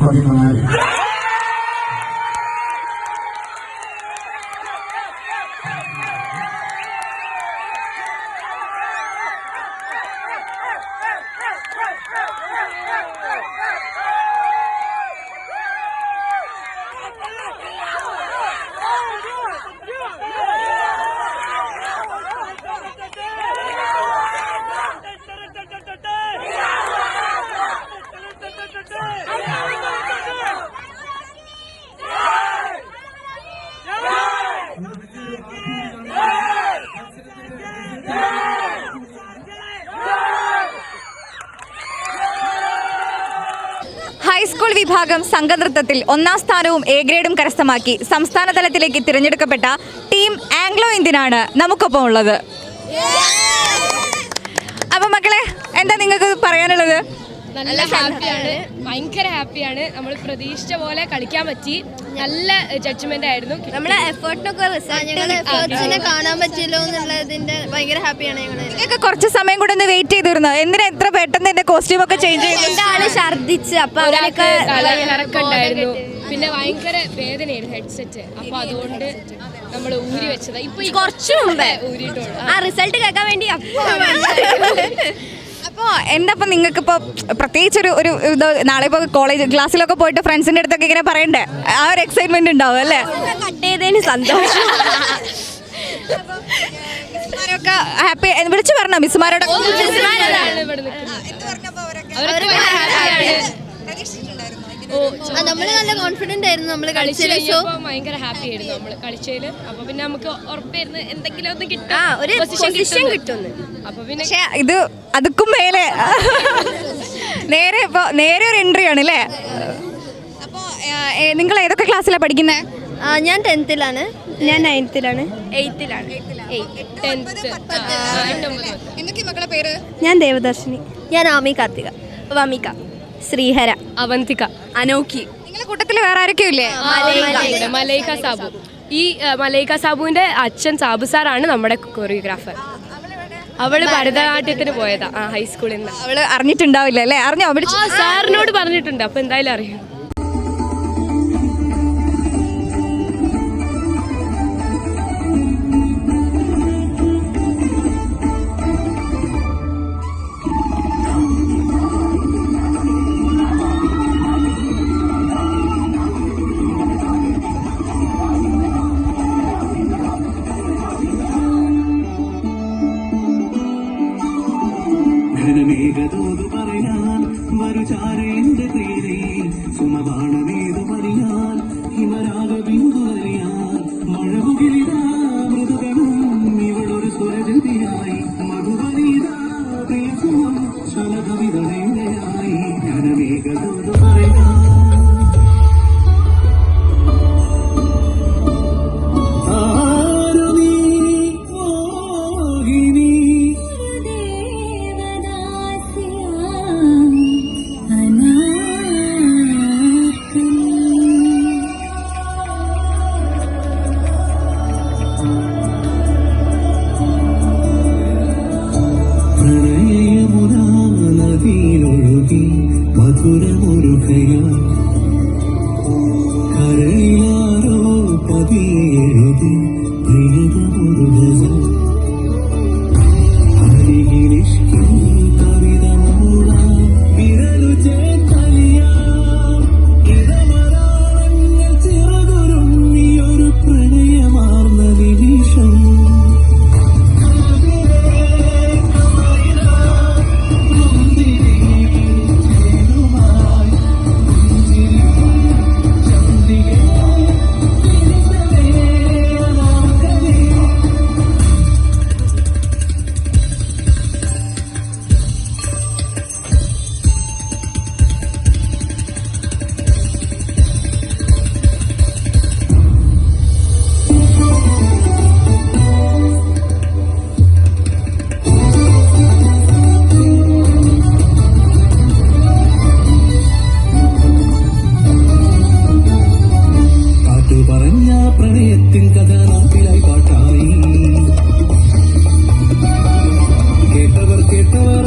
Number പതിനാല് high school വിഭാഗം സംഘനൃത്തത്തിൽ ഒന്നാം സ്ഥാനവും എ ഗ്രേഡും കരസ്ഥമാക്കി സംസ്ഥാന തലത്തിലേക്ക് തിരഞ്ഞെടുക്കപ്പെട്ട ടീം ആംഗ്ലോ ഇന്ത്യനാണ് നമുക്കൊപ്പം ഉള്ളത്. അപ്പൊ മക്കളെ എന്താ നിങ്ങൾക്ക് പറയാനുള്ളത്? നല്ല ഹാപ്പിയാണ് ഭയങ്കര ഹാപ്പിയാണ്. നമ്മൾ പ്രതീക്ഷിച്ച പോലെ കളിക്കാൻ പറ്റി. നല്ല ജഡ്ജ്മെന്റ് ആയിരുന്നു. നമ്മുടെ എഫേർട്ടിനൊക്കെ റിസൾട്ട് കാണാൻ പറ്റില്ലോ എന്നുള്ളതിന്റെ ഭയങ്കര ഹാപ്പിയാണ് ഞങ്ങൾ കുറച്ച് സമയം കൂടെ ഒന്ന് വെയിറ്റ് ചെയ്തിരുന്നു? എന്തിനാ എത്ര പെട്ടെന്ന് എന്റെ കോസ്റ്റ്യൂം ഒക്കെ ചേഞ്ച് ചെയ്തു രണ്ടാൾ ഛർദിച്ച്? അപ്പൊ ഉണ്ടായിരുന്നു. പിന്നെ ഭയങ്കര വേദനയായിരുന്നു ഹെഡ്സെറ്റ് അപ്പൊ അതുകൊണ്ട് നമ്മൾ ഊരി വെച്ചതാ. ഇപ്പൊ കുറച്ചു കുറച്ച് മുമ്പേ. ഊരിയിട്ടുള്ളൂ ആ. റിസൾട്ട് കേൾക്കാൻ വേണ്ടി അപ്പോൾ എന്താ ഇപ്പം നിങ്ങൾക്ക് ഇപ്പോൾ പ്രത്യേകിച്ച് ഒരു ഒരു ഇത് നാളെ ഇപ്പോൾ കോളേജ് ക്ലാസ്സിലൊക്കെ പോയിട്ട് ഫ്രണ്ട്സിന്റെ അടുത്തൊക്കെ ഇങ്ങനെ പറയണ്ടേ? ആ ഒരു എക്സൈറ്റ്മെന്റ് ഉണ്ടാവും അല്ലേ? കട്ട് ചെയ്തതിന് സന്തോഷം. മിസ്സുമാരൊക്കെ ഹാപ്പി വിളിച്ചു പറഞ്ഞോ മിസ്സുമാരോടൊക്കെ. ഓ ആ, നമ്മൾ നല്ല കോൺഫിഡന്റ് ആയിരുന്നു നമ്മൾ കളിച്ചതിൽ കളിച്ചത്. സോ ഭയങ്കര ഹാപ്പി ആയിരുന്നു നമ്മൾ കളിച്ചതിൽ അപ്പൊ പിന്നെ നമുക്ക് ഉറപ്പായിരുന്നു എന്തെങ്കിലും ഒന്ന് കിട്ടും. ഒരു പൊസിഷൻ. കിട്ടുന്നു അപ്പൊ പിന്നെ പക്ഷേ ഇത് അതുക്കും മേലെ. നേരെ ഇപ്പൊ നേരെ ഒരു എൻട്രി ആണ് അല്ലേ അപ്പോൾ നിങ്ങൾ ഏതൊക്കെ ക്ലാസ്സിലാണ് പഠിക്കുന്നത് ഞാൻ ടെൻത്തിലാണ് ഞാൻ നയൻത്തിലാണ് എയ്ത്തിലാണ് ടെൻത്ത് എട്ടൊമ്പത് പേര്? ഞാൻ ദേവദർശിനി. ഞാൻ ആമി കാർത്തിക. വമിക. ശ്രീഹര. അവന്തിക. അനോക്കി. നിങ്ങളുടെ കൂട്ടത്തിൽ വേറെ ആരൊക്കെയും ഇല്ലേ? മലൈക. സാബു. ഈ മലൈക സാബുവിന്റെ അച്ഛൻ സാബു സാറാണ് നമ്മുടെ കൊറിയോഗ്രാഫർ അവൾ ഭരതനാട്യത്തിന് പോയതാ. ആ ഹൈസ്കൂളിൽ നിന്ന്. അവൾ അറിഞ്ഞിട്ടുണ്ടാവില്ല അല്ലേ? അറിഞ്ഞോ? സാറിനോട് പറഞ്ഞിട്ടുണ്ട്. അപ്പൊ എന്തായാലും അറിയാം. ഘനമേഘതോതു പറയാൻ വരുചാരേന്റെ പ്രീതി സുമബാണമേതു പറയാൻ ഹിമരാഗ ബിന്ദു അറിയാൻ മഴമുകിലിതാ മൃദുഗണം ഇവളൊരു സ്വരജതിയായി tú.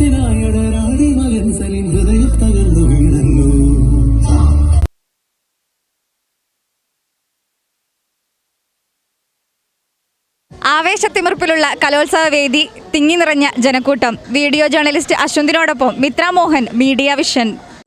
പ്രണയത്തിനായടരാടി മകൻ തകർന്നു വീണല്ലോ ആവേശത്തിമിർപ്പിലുള്ള കലോത്സവ വേദി തിങ്ങി നിറഞ്ഞ ജനക്കൂട്ടം. വീഡിയോ ജേർണലിസ്റ്റ് അശ്വന്തിനോടൊപ്പം മിത്ര മോഹൻ മീഡിയ വിഷൻ.